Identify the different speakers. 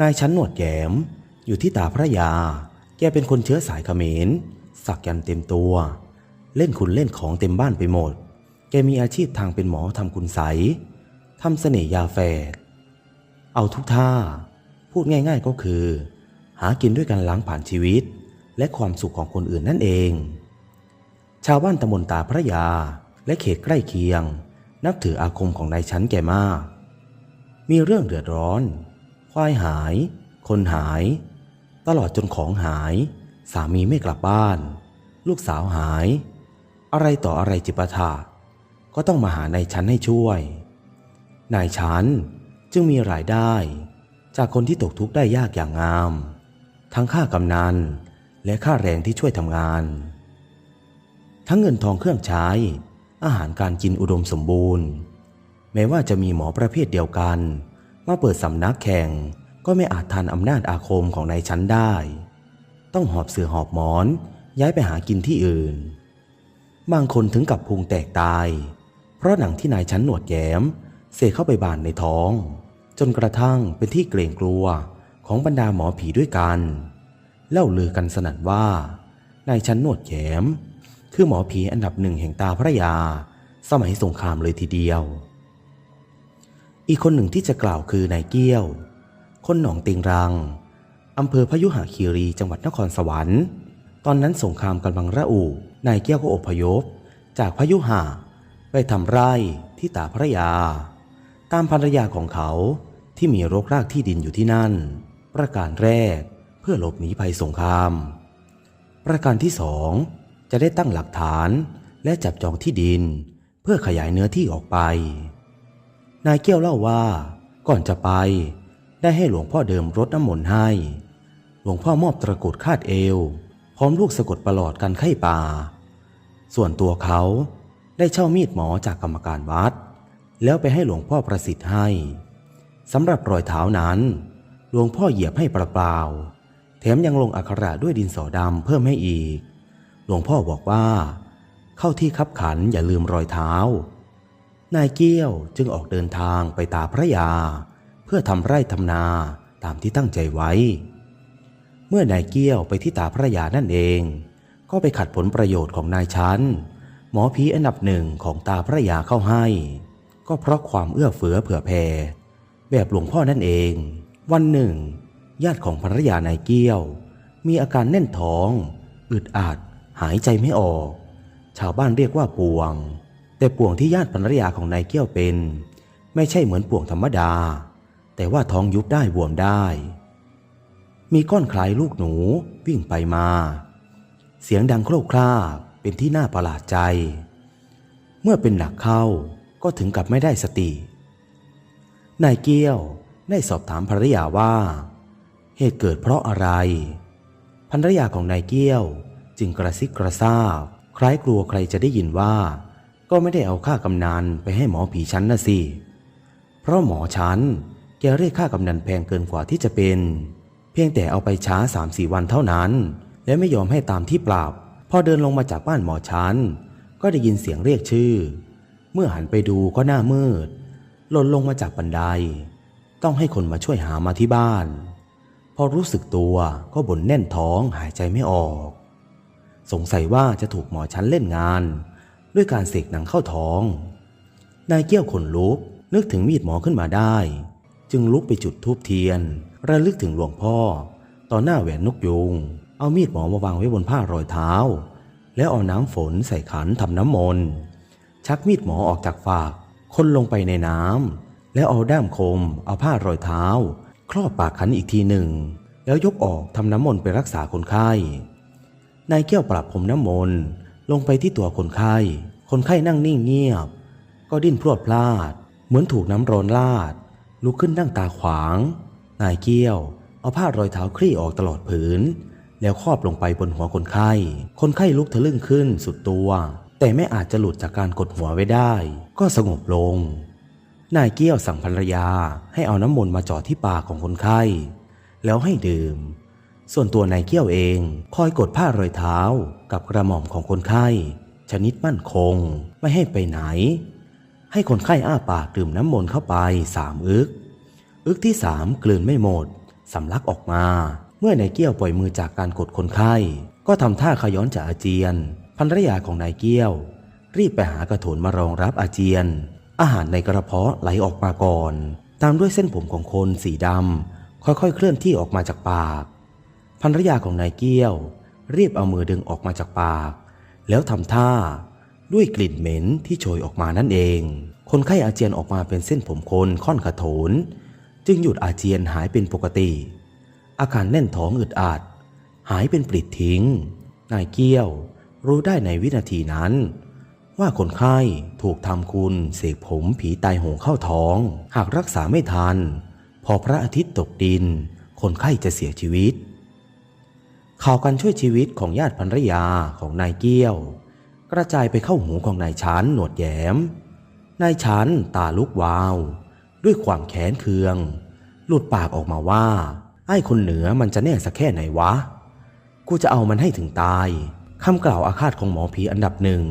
Speaker 1: นายชั้นหนวดแยม อยู่ที่ตาพระยา แกเป็นคนเชื้อสายเขมร สักยันเต็มตัว เล่นคุณเล่นของเต็มบ้านไปหมด แกมีอาชีพทางเป็นหมอทำคุณใสทำเสน่ยาแฝด เอาทุกท่า พูดง่ายๆก็คือ หากินด้วยกันล้างผ่านชีวิต และความสุขของคนอื่นนั่นเอง ชาวบ้านตำบลตาพระยา และเขตใกล้เคียง นับถืออาคมของนายชั้นแกมาก มีเรื่องเดือดร้อน ควายหาย คนหาย ตลอดจนของหาย สามีไม่กลับบ้าน ลูกสาวหาย อะไรต่ออะไรจิปาถะก็ต้องมาหานายชั้นให้ช่วย นายชั้นจึงมีรายได้ จากคนที่ตกทุกข์ได้ยากอย่างงาม ทั้งค่ากำนันและค่าแรงที่ช่วยทำงาน ทั้งเงินทองเครื่องใช้ อาหารการกินอุดมสมบูรณ์ แม้ว่าจะมีหมอประเภทเดียวกัน มาเปิดสำนักแข่งก็ไม่อาจทานอำนาจอาคมของนายชั้นได้ ต้องหอบเสือหอบหมอน ย้ายไปหากินที่อื่น บางคนถึงกับพุงแตกตาย เพราะหนังที่นายชั้นหนวดแย้ม เสกเข้าไปบานในท้อง จนกระทั่งเป็นที่เกรงกลัวของบรรดาหมอผีด้วยกัน เล่าลือกันสนั่นว่านายชั้นหนวดแย้ม คือหมอผีอันดับหนึ่งแห่งตาพระยา สมัยสงครามเลยทีเดียว อีกคนหนึ่งที่จะกล่าวคือนายเกี้ยว คนหนองติงรัง อำเภอพยุหคีรีจังหวัดนครสวรรค์ ตอนนั้นสงครามกำลังระอุ นายเกี้ยวก็อพยพ จากพยุหะไปทำไร่ที่ตาพระยา ตามภรรยาของเขาที่มีรกรากที่ดินอยู่ที่นั่น ประการแรกเพื่อหลบหนีภัยสงคราม ประการที่สองจะได้ตั้งหลักฐานและจับจองที่ดิน เพื่อขยายเนื้อที่ออกไป นายเกี้ยวเล่าว่า ก่อนจะไป ได้ให้หลวงพ่อเดิมรดน้ำมนต์ให้ หลวงพ่อมอบตะกุดคาดเอว พร้อมลูกสะกดประหลอดกันไข้ป่า ส่วนตัวเขาได้เช่ามีดหมอจากกรรมการวัด แล้วไปให้หลวงพ่อประสิทธิ์ให้สำหรับรอยเท้านั้น หลวงพ่อเหยียบให้เปล่าๆแถมยังลงอักขระด้วยดินสอดำเพิ่มให้อีก หลวงพ่อบอกว่า เข้าที่คับขันอย่าลืมรอยเท้า นายเกี้ยวจึงออกเดินทางไปตาพระยา เพื่อทำไร่ทำนาตามที่ตั้งใจไว้ เมื่อนายเกี้ยวไปที่ตาพระยานั่นเอง ก็ไปขัดผลประโยชน์ของนายชั้น หมอผีอันดับหนึ่งของตาพระยาเข้าให้ ก็เพราะความเอื้อเฟื้อเผื่อแผ่แบบหลวงพ่อนั่นเอง วันหนึ่ง ญาติของภรรยานายเกี้ยว มีอาการแน่นท้อง อึดอัดหายใจไม่ออก ชาวบ้านเรียกว่าป่วง แต่ป่วงที่ญาติภรรยาของนายเกี้ยวเป็น ไม่ใช่เหมือนป่วงธรรมดา แต่ว่าท้องยุบได้บวมได้ มีก้อนคล้ายลูกหนูวิ่งไปมา เสียงดังโครกครากเป็นที่น่าประหลาดใจ เมื่อเป็นหนักเข้าก็ถึงกับไม่ได้สติ นายเกี้ยวได้สอบถามภรรยาว่า เหตุเกิดเพราะอะไร ภรรยาของนายเกี้ยวจึงกระซิกกระซาบ คล้ายกลัวใครจะได้ยินว่า ก็ไม่ได้เอาค่ากำนันไปให้หมอผีชั้นนะสิ เพราะหมอชั้นแกเรียกค่ากำนันแพงเกินกว่าที่จะเป็น เพียงแต่เอาไปช้าสามสี่วันเท่านั้น และไม่ยอมให้ตามที่ปรับพอเดินลงมาจากบ้านหมอชั้น ก็ได้ยินเสียงเรียกชื่อ เมื่อหันไปดูก็หน้ามืด หล่นลงมาจากบันได ต้องให้คนมาช่วยหามาที่บ้าน พอรู้สึกตัวก็บ่นแน่นท้องหายใจไม่ออก สงสัยว่าจะถูกหมอชั้นเล่นงาน ด้วยการเสกหนังเข้าท้อง นายเกี้ยวขนลุกนึกถึงมีดหมอขึ้นมาได้ จึงลุกไปจุดธูปเทียน ระลึกถึงหลวงพ่อ ต่อหน้าแหวนนกยูงเอามีดหมอมาวางไว้บนผ้ารอยเท้า แล้วเอาน้ำฝนใส่ขันทำน้ำมนต์ชักมีดหมอออกจากฝากคนลงไปในน้ำแล้วเอาด้ามคม เอาผ้ารอยเท้า ครอบปากขันอีกทีหนึ่ง แล้วยกออกทำน้ำมนต์ไปรักษาคนไข้นายเกี้ยวปรับผมน้ำมนต์ ลงไปที่ตัวคนไข้ คนไข้นั่งนิ่งเงียบ ก็ดิ้นพรวดพลาด เหมือนถูกน้ำร้อนลาด ลุกขึ้นนั่งตาขวาง นายเกี้ยว เอาผ้ารอยเท้าคลี่ออกตลอดผืน แล้วครอบลงไปบนหัวคนไข้ คนไข้ลุกทะลึ่งขึ้นสุดตัว แต่ไม่อาจจะหลุดจากการกดหัวไว้ได้ ก็สงบลง นายเกี้ยวสั่งภรรยาให้เอาน้ำมนต์มาจาะที่ปากของคนไข้ แล้วให้ดื่ม ส่วนตัวนายเกี้ยวเองคอยกดผ้ารอยเท้ากับกระหม่อมของคนไข้ ชนิดมั่นคงไม่ให้ไปไหน ให้คนไข้อ้าปากดื่มน้ำมนต์เข้าไปสามอึก อึกที่สามกลืนไม่หมดสำลักออกมา เมื่อนายเกี้ยวปล่อยมือจากการกดคนไข้ ก็ทำท่าขย้อนจะอาเจียนภรรยาของนายเกี้ยว รีบไปหากระโถนมารองรับอาเจียน อาหารในกระเพาะไหลออกมาก่อน ตามด้วยเส้นผมของคนสีดำค่อยๆ เคลื่อนที่ออกมาจากปาก ภรรยาของนายเกี้ยวรีบเอามือดึงออกมาจากปาก แล้วทำท่าด้วยกลิ่นเหม็นที่โชยออกมานั่นเอง คนไข้อาเจียนออกมาเป็นเส้นผมคนค่อนขะโถน จึงหยุดอาเจียนหายเป็นปกติ อาการแน่นท้องอึดอัด หายเป็นปลิดทิ้ง นายเกี้ยวรู้ได้ในวินาทีนั้น ว่าคนไข้ถูกทำคุณเสกผมผีตายโหงเข้าท้อง หากรักษาไม่ทัน พอพระอาทิตย์ตกดิน คนไข้จะเสียชีวิต ข่าวการช่วยชีวิตของญาติภรรยาของนายเกี้ยว กระจายไปเข้าหูของนายชันหนวดแย้มนายชันตาลุกวาว ด้วยความแค้นเคือง หลุดปากออกมาว่า ไอ้คนเหนือมันจะแน่สักแค่ไหนวะ กูจะเอามันให้ถึงตายคำกล่าวอาฆาตของหมอผีอันดับหนึ่ง